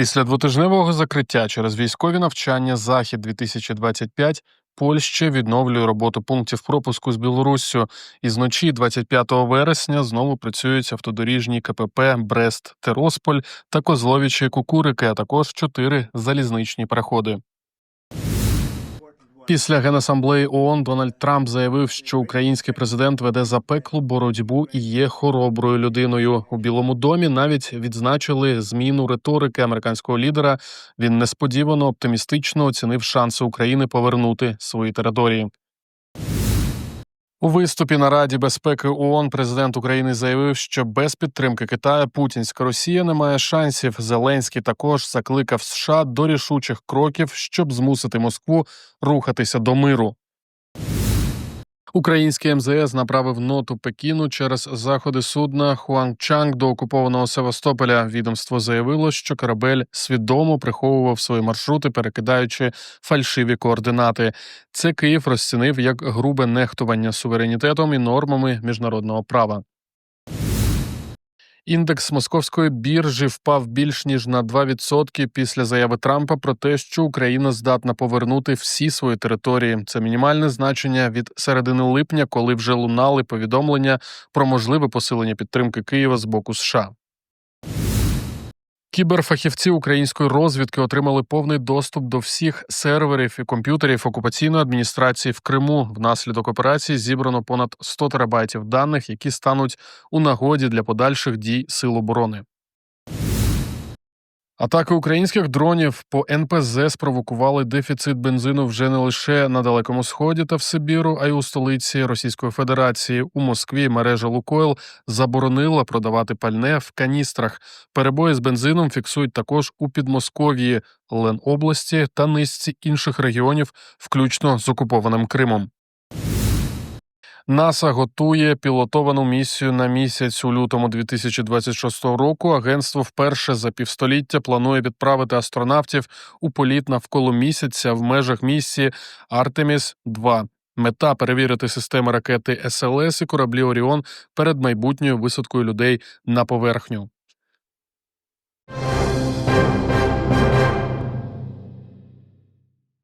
Після двотижневого закриття через військові навчання Захід 2025 Польща відновлює роботу пунктів пропуску з Білоруссю. І зночі 25 вересня знову працюють автодоріжні КПП Брест Теросполь та Козловічі Кукурики, а також чотири залізничні переходи. Після генасамблеї ООН Дональд Трамп заявив, що український президент веде запеклу боротьбу і є хороброю людиною. У Білому домі навіть відзначили зміну риторики американського лідера. Він несподівано оптимістично оцінив шанси України повернути свої території. У виступі на Раді безпеки ООН президент України заявив, що без підтримки Китаю путінська Росія не має шансів. Зеленський також закликав США до рішучих кроків, щоб змусити Москву рухатися до миру. Український МЗС направив ноту Пекіну через заходи судна Хуангчанг до окупованого Севастополя. Відомство заявило, що корабель свідомо приховував свої маршрути, перекидаючи фальшиві координати. Це Київ розцінив як грубе нехтування суверенітетом і нормами міжнародного права. Індекс московської біржі впав більш ніж на 2% після заяви Трампа про те, що Україна здатна повернути всі свої території. Це мінімальне значення від середини липня, коли вже лунали повідомлення про можливе посилення підтримки Києва з боку США. Кіберфахівці української розвідки отримали повний доступ до всіх серверів і комп'ютерів окупаційної адміністрації в Криму. Внаслідок операції зібрано понад 100 терабайтів даних, які стануть у нагоді для подальших дій сил оборони. Атаки українських дронів по НПЗ спровокували дефіцит бензину вже не лише на далекому сході та в Сибіру, а й у столиці Російської Федерації. У Москві мережа Лукойл заборонила продавати пальне в каністрах. Перебої з бензином фіксують також у Підмосков'ї, Ленобласті та низці інших регіонів, включно з окупованим Кримом. НАСА готує пілотовану місію на місяць у лютому 2026 року. Агентство вперше за півстоліття планує відправити астронавтів у політ навколо місяця в межах місії Артеміс 2 Мета перевірити системи ракети СЛС і кораблі Оріон перед майбутньою висадкою людей на поверхню.